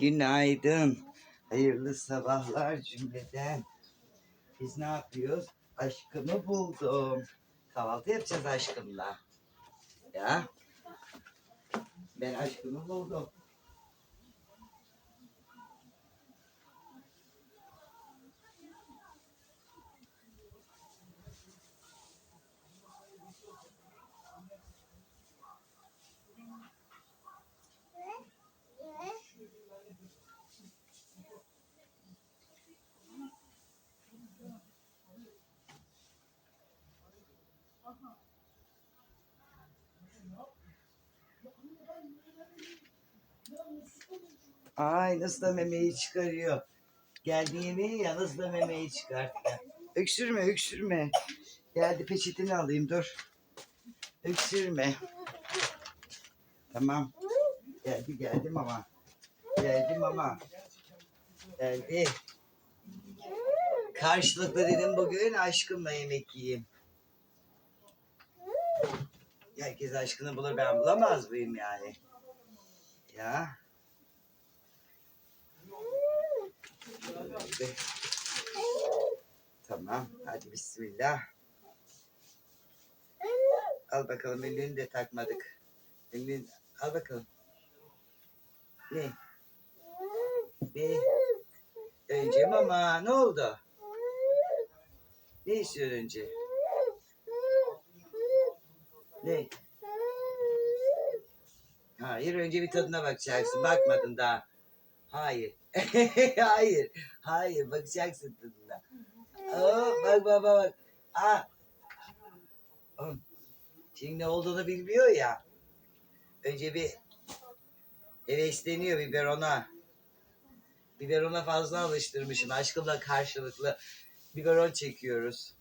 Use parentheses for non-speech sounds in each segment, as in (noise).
Günaydın. Hayırlı sabahlar cümleden. Biz ne yapıyoruz? Aşkımı buldum. Kahvaltı yapacağız aşkımla. Ya. Ben aşkımı buldum. Ay nasıl da memeyi çıkarıyor. Geldi yemeği ya nasıl da memeyi çıkarttı. Öksürme öksürme. Geldi peçetini alayım dur. Öksürme. Tamam. Geldi geldim ama. Geldim ama. Geldi. Karşılıklı dedim bugün aşkımla yemek yiyeyim. Herkes aşkını bulur ben bulamaz mıyım yani? Ya. Hadi. Tamam. Hadi bismillah. Al bakalım elini de takmadık. Elini al bakalım. Ne? Ne? Önce mama ne oldu? Ne istiyor önce? Ne? Hayır önce bir tadına bakacaksın. Bakmadın daha. Hayır. (laughs) hayır. Hayır bakacaksın tadına. Oo, bak bak bak. bak. Aa. Hı. Şimdi ne olduğunu bilmiyor ya. Önce bir hevesleniyor biberona. Biberona fazla alıştırmışım. Aşkımla karşılıklı biberon çekiyoruz.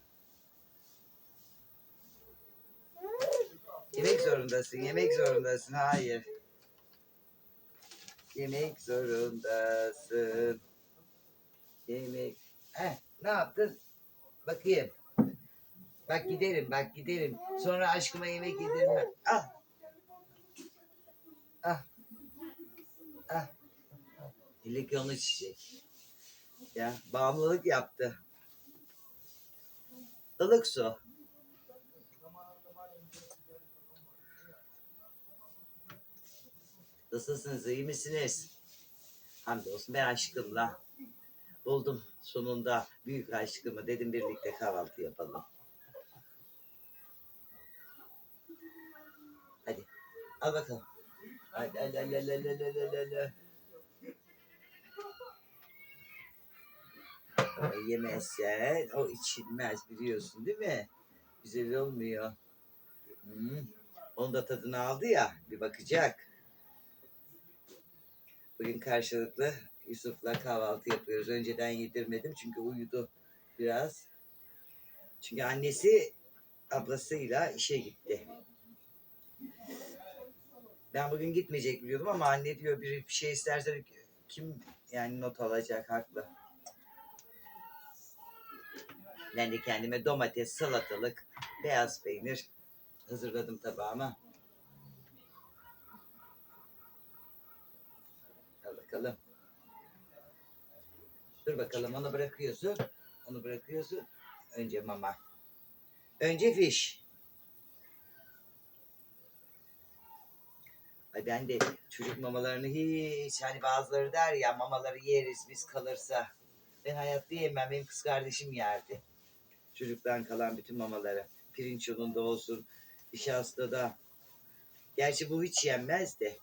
Yemek zorundasın, yemek zorundasın. Hayır. Yemek zorundasın. Yemek. Heh, ne yaptın? Bakayım. Bak giderim, bak giderim. Sonra aşkıma yemek yedirmem. Al. Al. Al. İlk onu içecek. Ya bağımlılık yaptı. Ilık su. Nasılsınız? iyi misiniz? Hamdolsun ben aşkımla buldum sonunda büyük aşkımı dedim birlikte kahvaltı yapalım. Hadi al bakalım. Hadi hadi hadi hadi hadi hadi hadi. O yemezsen o içilmez biliyorsun değil mi? Güzel olmuyor. Hmm. Onun da tadını aldı ya bir bakacak. Bugün karşılıklı Yusuf'la kahvaltı yapıyoruz. Önceden yedirmedim çünkü uyudu biraz. Çünkü annesi ablasıyla işe gitti. Ben bugün gitmeyecek biliyordum ama anne diyor bir bir şey isterse kim yani not alacak haklı. Ben de kendime domates, salatalık, beyaz peynir hazırladım tabağıma. Al bakalım. Dur bakalım onu bırakıyorsun. Onu bırakıyorsun. Önce mama. Önce fiş. Ay ben de çocuk mamalarını hiç hani bazıları der ya mamaları yeriz biz kalırsa. Ben hayatta yemem. Benim kız kardeşim yerdi. Çocuktan kalan bütün mamaları. Pirinç yolunda olsun. Nişastada. Gerçi bu hiç yenmez de.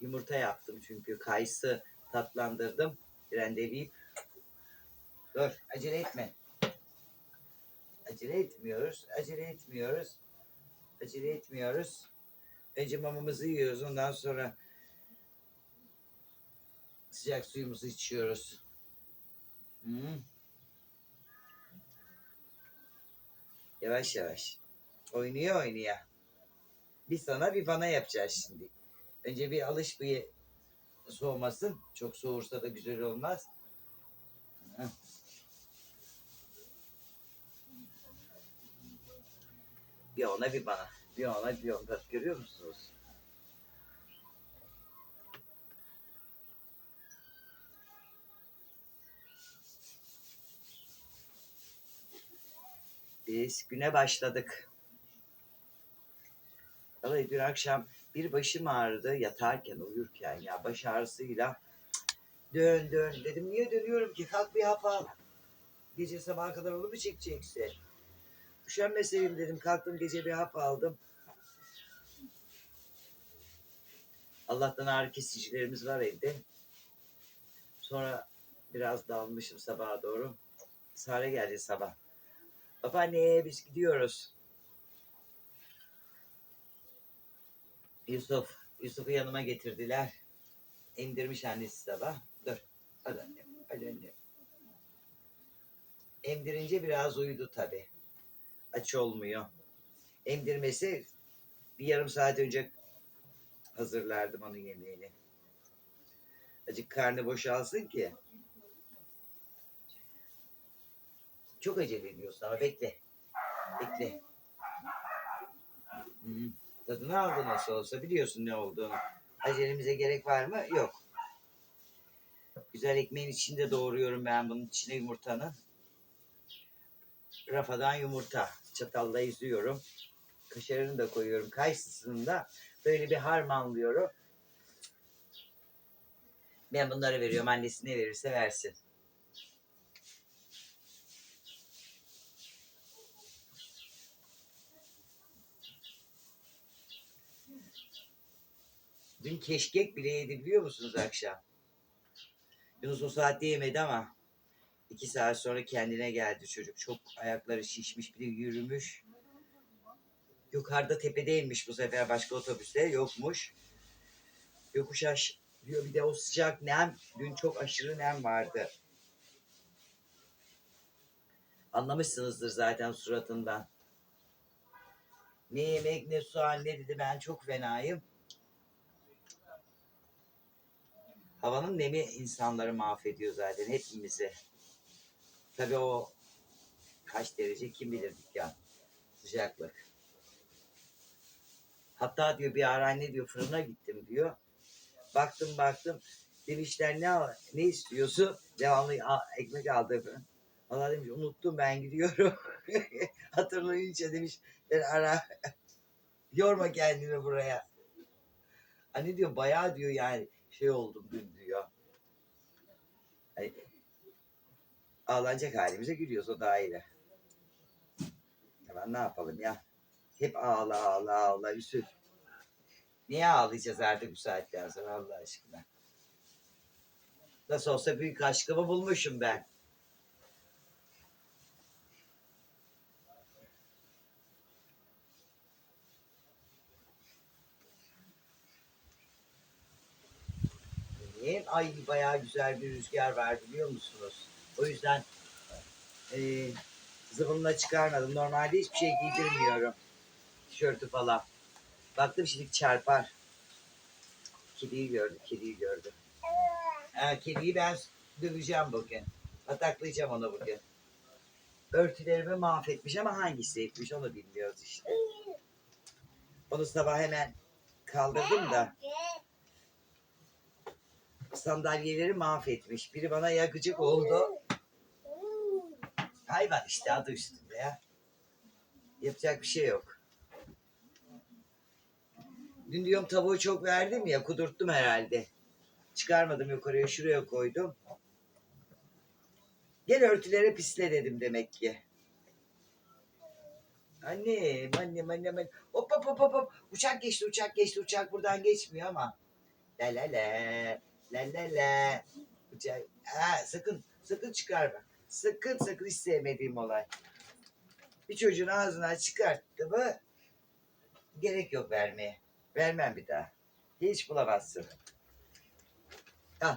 Yumurta yaptım çünkü kayısı tatlandırdım. Rendeleyip. Dur acele etme. Acele etmiyoruz. Acele etmiyoruz. Acele etmiyoruz. Önce mamamızı yiyoruz. Ondan sonra sıcak suyumuzu içiyoruz. Hmm. Yavaş yavaş. Oynuyor oynuyor. Bir sana bir bana yapacağız şimdi. Önce bir alış bir soğumasın. Çok soğursa da güzel olmaz. Bir ona bir bana. Bir ona bir onda. Görüyor musunuz? Biz güne başladık. Vallahi dün akşam bir başım ağrıdı yatarken uyurken ya baş ağrısıyla dön dön dedim niye dönüyorum ki kalk bir hap al. Gece sabaha kadar onu mu çekeceksin? Üşenmeseydim dedim kalktım gece bir hap aldım. Allah'tan ağrı kesicilerimiz var evde. Sonra biraz dalmışım sabaha doğru. Sare geldi sabah. Babaanne biz gidiyoruz. Yusuf, Yusuf'u yanıma getirdiler. Emdirmiş annesi sabah. Dur. Hadi annem, hadi annem. Emdirince biraz uyudu tabii. Aç olmuyor. Emdirmesi bir yarım saat önce hazırlardım onun yemeğini. Acık karnı boşalsın ki. Çok acele ediyorsun ama bekle. Bekle. -hı. Tadını aldı nasıl olsa biliyorsun ne olduğunu. Acelemize gerek var mı? Yok. Güzel ekmeğin içinde doğruyorum ben bunun içine yumurtanın. Rafadan yumurta. Çatalla izliyorum. Kaşarını da koyuyorum. Kayısısını da böyle bir harmanlıyorum. Ben bunları veriyorum. Annesi ne verirse versin. Dün keşkek bile yedi biliyor musunuz akşam? Yunus o saatte yemedi ama iki saat sonra kendine geldi çocuk. Çok ayakları şişmiş bir de yürümüş. Yukarıda tepedeymiş bu sefer başka otobüste yokmuş. Yokuş aş diyor bir de o sıcak nem. Dün çok aşırı nem vardı. Anlamışsınızdır zaten suratından. Ne yemek ne soğan ne dedi ben çok fenayım. Havanın nemi insanları mahvediyor zaten hepimizi. Tabii o kaç derece kim bilir dükkan. Sıcaklık. Hatta diyor bir ara anne diyor fırına gittim diyor. Baktım baktım demişler ne al- ne istiyorsun? Devamlı "Aa, ekmek aldı fırın. Valla demiş unuttum ben gidiyorum. (laughs) Hatırlayınca demiş ben ara (laughs) yorma kendini buraya. Anne diyor bayağı diyor yani şey oldum dün diyor. Hani, ağlanacak halimize gülüyoruz o da ayrı. Hemen ne yapalım ya? Hep ağla ağla ağla üzül. Niye ağlayacağız artık bu saatten sonra Allah aşkına? Nasıl olsa büyük aşkımı bulmuşum ben. Benim ay bayağı güzel bir rüzgar var biliyor musunuz? O yüzden e, zıvımla çıkarmadım. Normalde hiçbir şey giydirmiyorum. Tişörtü falan. Baktım şimdi çarpar. Kediyi gördüm, kediyi gördüm. Ha, kediyi ben döveceğim bugün. Ataklayacağım onu bugün. Örtülerimi mahvetmiş ama hangisi etmiş onu bilmiyoruz işte. Onu sabah hemen kaldırdım da sandalyeleri mahvetmiş. Biri bana yakıcık oldu. Hayvan işte adı üstünde ya. Yapacak bir şey yok. Dün diyorum tavuğu çok verdim ya kudurttum herhalde. Çıkarmadım yukarıya şuraya koydum. Gel örtülere pisle dedim demek ki. Annem, annem, annem, annem. Hop hop hop hop hop. Uçak geçti, uçak geçti. Uçak buradan geçmiyor ama. La la la. La la la. Uçak. Ha, sakın, sakın çıkarma. Sakın sakın hiç sevmediğim olay. Bir çocuğun ağzından çıkarttı mı gerek yok vermeye. Vermem bir daha. Hiç bulamazsın. Al.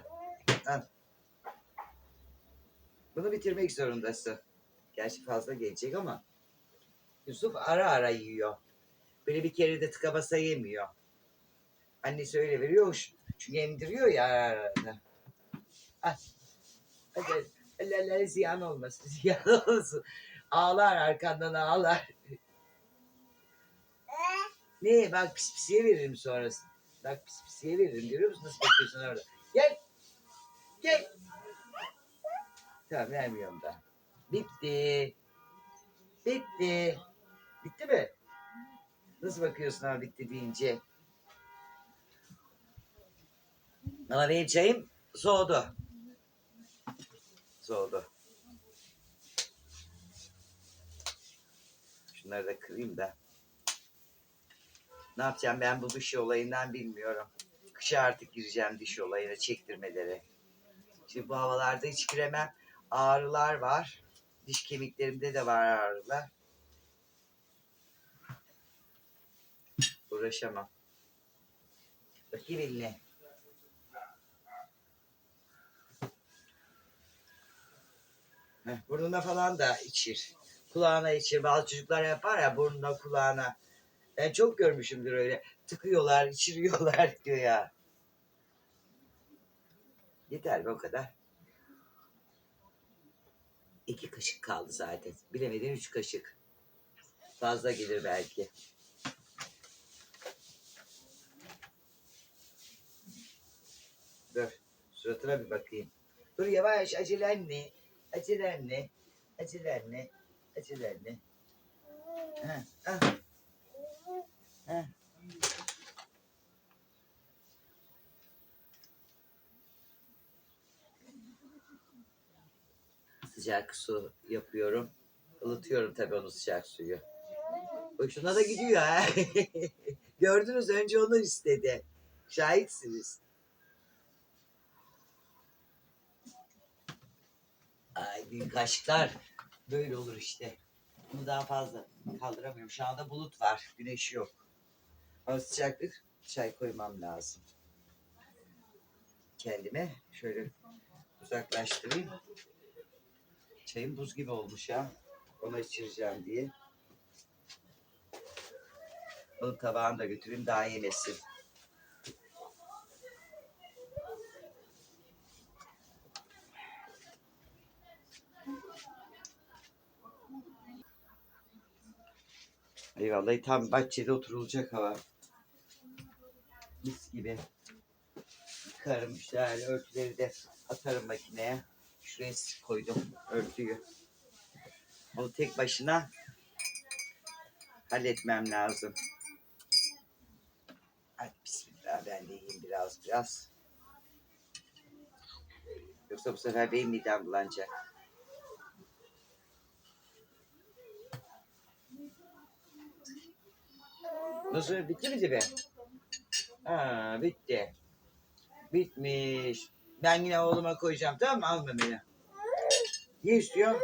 Al. Bunu bitirmek zorundasın. Gerçi fazla gelecek ama. Yusuf ara ara yiyor. Böyle bir kere de tıka basa yemiyor. Annesi öyle veriyor. Çünkü emdiriyor ya ara ara. Al. Hadi. Allah Allah ziyan olmasın. (laughs) Ziyan olsun. Ağlar arkandan ağlar. Ne bak pis pisiye veririm sonrası. Bak pis pisiye veririm görüyor musun nasıl bakıyorsun orada. Gel. Gel. Tamam vermiyorum da. Bitti. Bitti. Bitti mi? Nasıl bakıyorsun abi bitti deyince? Ama benim çayım soğudu. Soğudu. Şunları da kırayım da. Ne yapacağım ben bu diş olayından bilmiyorum. Kışa artık gireceğim diş olayına çektirmeleri. Şimdi bu havalarda hiç giremem. Ağrılar var. Diş kemiklerimde de var ağrılar. Uğraşamam. Bakayım eline. Burnuna falan da içir. Kulağına içir. Bazı çocuklar yapar ya burnuna kulağına. Ben çok görmüşümdür öyle. Tıkıyorlar, içiriyorlar (laughs) diyor ya. Yeter be o kadar. İki kaşık kaldı zaten. Bilemedin üç kaşık. Fazla gelir belki. Dur. Suratına bir bakayım. Dur yavaş acelenle. Acelenle. Acelenle. Acelenle. Ha, ha. Ha. Sıcak su yapıyorum. Ilıtıyorum tabii onu sıcak suyu. Hoşuna da gidiyor ha. (laughs) Gördünüz önce onu istedi. Şahitsiniz. Aşklar böyle olur işte. Bunu daha fazla kaldıramıyorum. Şu anda bulut var. Güneş yok. Ama sıcaklık çay koymam lazım. Kendime şöyle uzaklaştırayım. Çayım buz gibi olmuş ya. Ona içireceğim diye. Onun tabağını da götüreyim daha yemesin. Eyvallah tam bahçede oturulacak hava. Mis gibi. Yıkarım şöyle örtüleri de atarım makineye. Şuraya koydum örtüyü. Onu tek başına halletmem lazım. Hadi bismillah ben de yiyeyim biraz biraz. Yoksa bu sefer benim midem bulanacak. Nasıl bitti mi Zibe? Ha bitti. Bitmiş. Ben yine oğluma koyacağım tamam mı? Alma beni. Ne istiyor?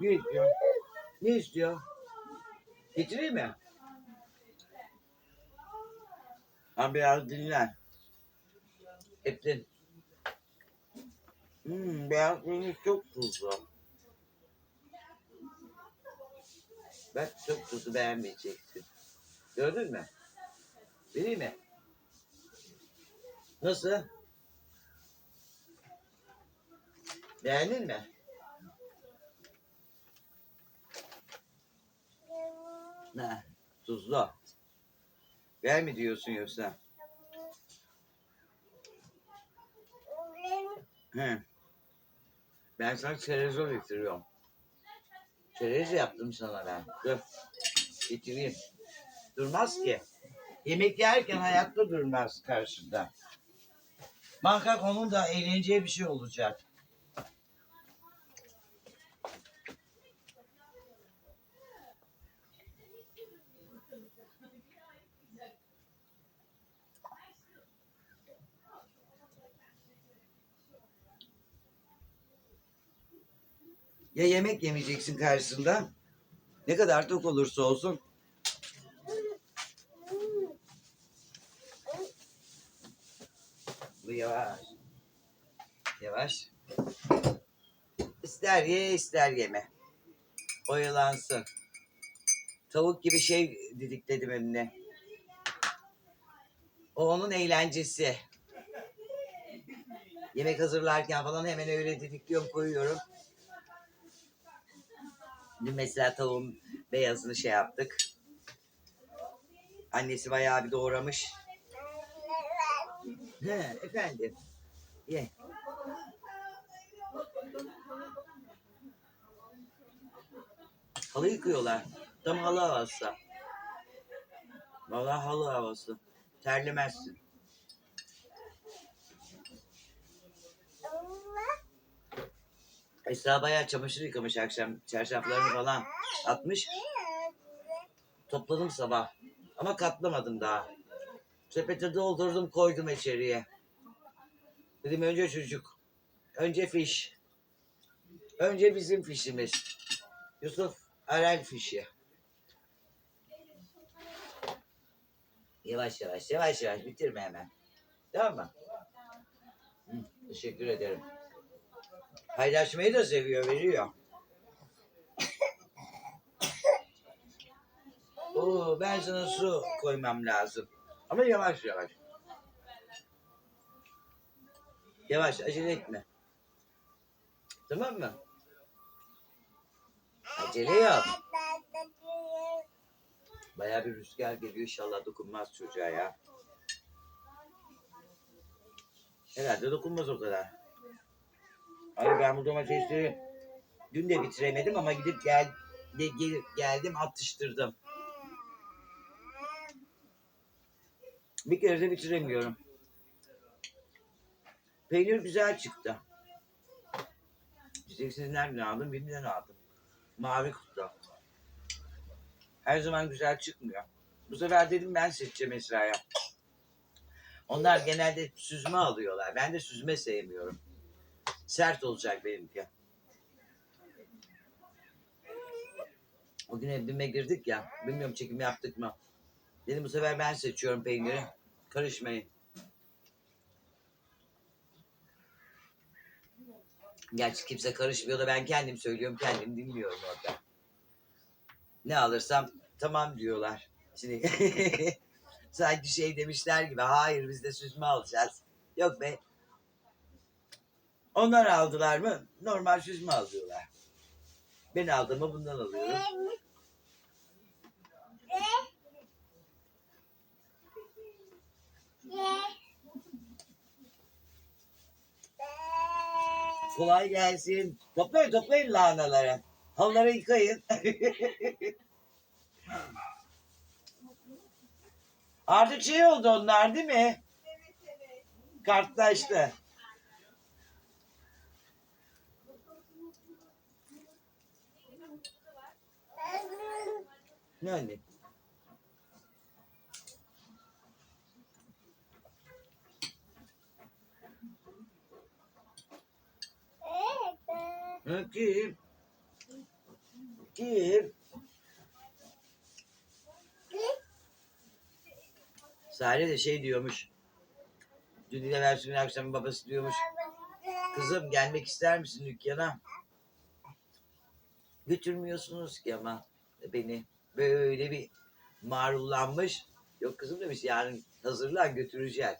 Ne istiyor? Ne istiyor? Getireyim mi? Ha biraz dinlen. Ettin. Hmm, beyaz peynir çok tuzlu. Bak çok tuzlu beğenmeyeceksin. Gördün mü? Vereyim mi? Nasıl? Beğendin mi? Ne? Tuzlu. Ver mi diyorsun yoksa? He. Ben sana çerezol getiriyorum. Çerez yaptım sana ben. Dur. Getireyim. Durmaz ki. Yemek yerken hayatta durmaz karşında. Muhakkak onun da eğleneceği bir şey olacak. Ya yemek yemeyeceksin karşısında. Ne kadar tok olursa olsun. Bu yavaş. Yavaş. İster ye ister yeme. Oyalansın. Tavuk gibi şey didikledim önüne. O onun eğlencesi. Yemek hazırlarken falan hemen öyle didikliyorum koyuyorum. Dün mesela tavuğun beyazını şey yaptık. Annesi bayağı bir doğramış. He, efendim. Ye. Halı yıkıyorlar. Tam halı havası. Vallahi halı havası. Terlemezsin. Esra bayağı çamaşır yıkamış akşam. Çarşaflarını falan atmış. Topladım sabah. Ama katlamadım daha. Sepete doldurdum koydum içeriye. Dedim önce çocuk. Önce fiş. Önce bizim fişimiz. Yusuf Arel fişi. Yavaş yavaş yavaş yavaş bitirme hemen. Tamam mı? Hı, teşekkür ederim. Paylaşmayı da seviyor, veriyor. Oo, ben sana su koymam lazım. Ama yavaş yavaş. Yavaş, acele etme. Tamam mı? Acele yok. Bayağı bir rüzgar geliyor. İnşallah dokunmaz çocuğa ya. Herhalde dokunmaz o kadar. Hayır ben bu domatesleri dün de bitiremedim ama gidip gel, gelip geldim atıştırdım. Bir kere de bitiremiyorum. Peynir güzel çıktı. Diyeceksiniz nereden aldım? Bim'den aldım. Mavi kutu. Her zaman güzel çıkmıyor. Bu sefer dedim ben seçeceğim Esra'ya. Onlar genelde süzme alıyorlar. Ben de süzme sevmiyorum. Sert olacak benimki. O gün evime girdik ya. Bilmiyorum çekim yaptık mı. Dedim bu sefer ben seçiyorum peyniri. Karışmayın. Gerçi kimse karışmıyor da ben kendim söylüyorum. Kendim dinliyorum orada. Ne alırsam tamam diyorlar. Şimdi (laughs) sanki şey demişler gibi hayır biz de süzme alacağız. Yok be. Onlar aldılar mı normal süzme alıyorlar. Ben aldığımı bundan alıyorum. Kolay gelsin. Toplayın toplayın lahanaları. Halıları yıkayın. (laughs) Artık şey oldu onlar değil mi? Kartlaştı. Ne anne? Kim? Kim? Sare de şey diyormuş. Dün ile versiyon akşam babası diyormuş. Kızım gelmek ister misin dükkana? Götürmüyorsunuz ki ama beni. Böyle bir marullanmış. Yok kızım demiş yarın hazırlan götüreceğiz.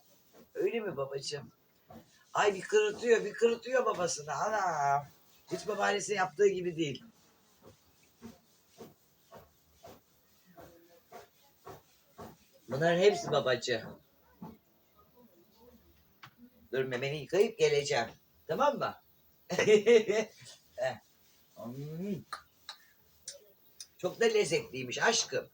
Öyle mi babacığım? Ay bir kırıtıyor bir kırıtıyor babasını. Ana. Hiç babaannesi yaptığı gibi değil. Bunların hepsi babacı. Dur memeni yıkayıp geleceğim. Tamam mı? (laughs) Eh. Çok da lezzetliymiş aşkım.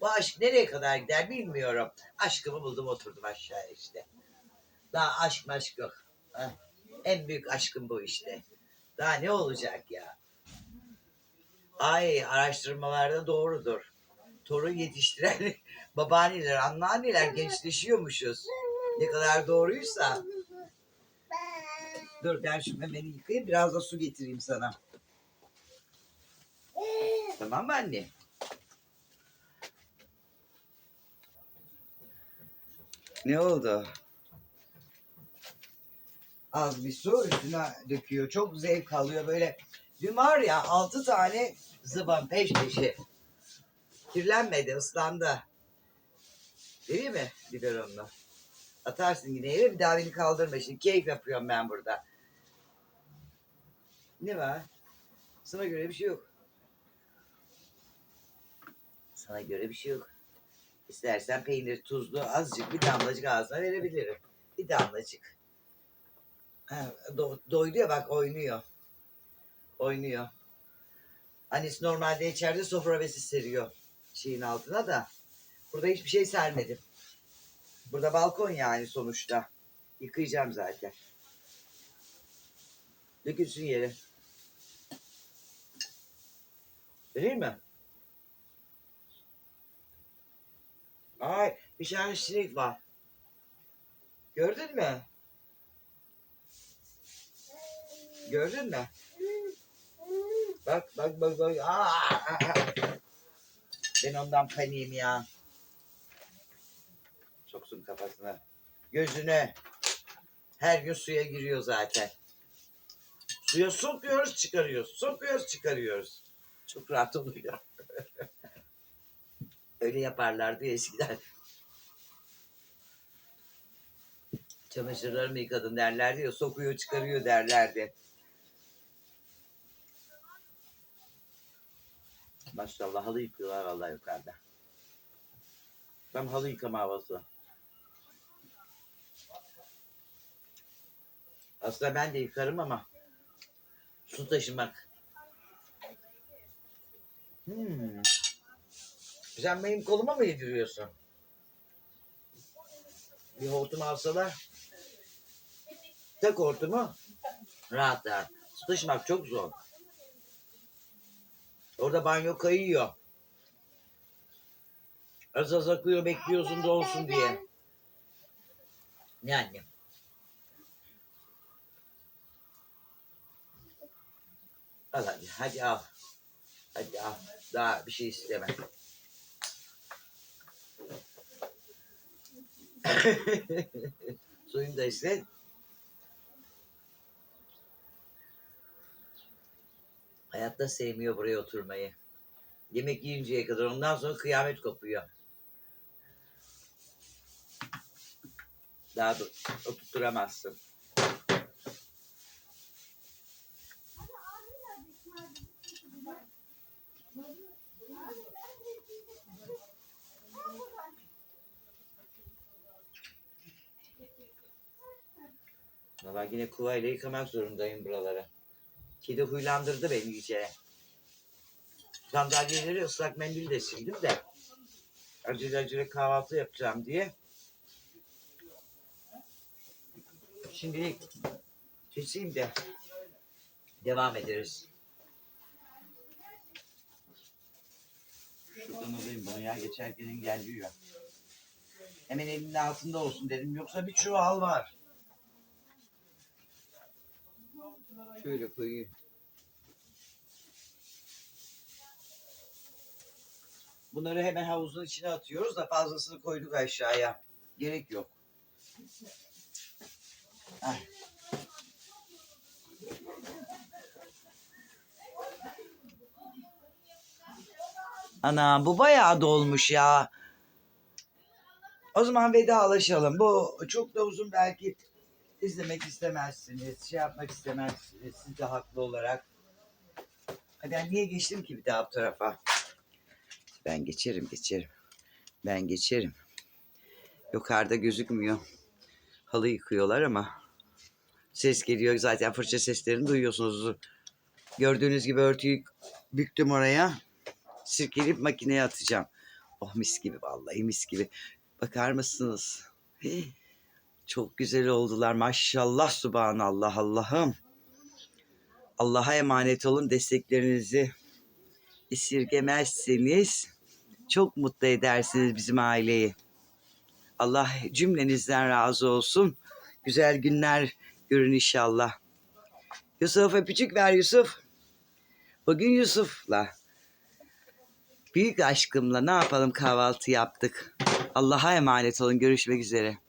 Bu aşk nereye kadar gider bilmiyorum. Aşkımı buldum oturdum aşağıya işte. Daha aşk maşk yok. Heh. En büyük aşkım bu işte. Daha ne olacak ya? Ay araştırmalarda doğrudur. Torun yetiştiren (laughs) babaanneler, anneanneler gençleşiyormuşuz. Ne kadar doğruysa. Dur ben şu memeni yıkayayım biraz da su getireyim sana. Tamam anne? Ne oldu? Az bir su üstüne döküyor. Çok zevk alıyor böyle. Dün var ya altı tane zıban peş peşe. Kirlenmedi, ıslandı. Değil mi biberonla? Atarsın yine eve bir daha beni kaldırma. Şimdi keyif yapıyorum ben burada. Ne var? Sana göre bir şey yok. Sana göre bir şey yok. İstersen peynir tuzlu azıcık bir damlacık ağzına verebilirim. Bir damlacık. Do- doydu ya bak oynuyor. Oynuyor. Annesi normalde içeride sofra bezi seriyor şeyin altına da. Burada hiçbir şey sermedim. Burada balkon yani sonuçta. Yıkayacağım zaten. Dökülsün yere. Vereyim mi? Ay bir tane sinek var. Gördün mü? Gördün mü? Bak bak bak bak. Aa! Ben ondan paniğim ya. Soksun kafasına. Gözüne. Her gün suya giriyor zaten. Suya sokuyoruz çıkarıyoruz. Sokuyoruz çıkarıyoruz. Çok rahat oluyor. (laughs) Öyle yaparlardı eskiden. Çamaşırlarımı yıkadın derlerdi ya sokuyor çıkarıyor derlerdi. Maşallah halı yıkıyorlar vallahi yukarıda. Tam halı yıkama havası. Aslında ben de yıkarım ama su taşımak. Hmm. Sen benim koluma mı yediriyorsun? Bir hortum alsalar. Tek hortumu rahat rahat. Su taşımak çok zor. Orada banyo kayıyor. Az az akıyor bekliyorsun da olsun diye. Yani. Al hadi, hadi al. Hadi al. Daha bir şey istemem. (laughs) Suyunu da iste. Hayatta sevmiyor buraya oturmayı. Yemek yiyinceye kadar ondan sonra kıyamet kopuyor. Daha da oturtturamazsın. Valla yine kuvayla yıkamak zorundayım buraları. Kedi huylandırdı beni iyice. Sandalyeleri ıslak mendil de sildim de. Acele acele kahvaltı yapacağım diye. Şimdilik keseyim de devam ederiz. Şuradan alayım bunu ya. Geçerken engelliyor. Hemen elinin altında olsun dedim. Yoksa bir çuval var. Şöyle koyayım. Bunları hemen havuzun içine atıyoruz da fazlasını koyduk aşağıya. Gerek yok. Ay. Ana bu bayağı dolmuş ya. O zaman vedalaşalım. Bu çok da uzun belki izlemek istemezsiniz. Şey yapmak istemezsiniz. Siz de haklı olarak. Ben niye geçtim ki bir daha bu tarafa? Ben geçerim geçerim. Ben geçerim. Yukarıda gözükmüyor. Halı yıkıyorlar ama ses geliyor. Zaten fırça seslerini duyuyorsunuz. Gördüğünüz gibi örtüyü büktüm oraya. Sirkeleyip makineye atacağım. Oh mis gibi vallahi mis gibi. Bakar mısınız? Hii, Çok güzel oldular maşallah subhanallah Allah'ım. Allah'a emanet olun desteklerinizi esirgemezseniz çok mutlu edersiniz bizim aileyi. Allah cümlenizden razı olsun. Güzel günler görün inşallah. Yusuf öpücük ver Yusuf. Bugün Yusuf'la büyük aşkımla ne yapalım kahvaltı yaptık. Allah'a emanet olun. Görüşmek üzere.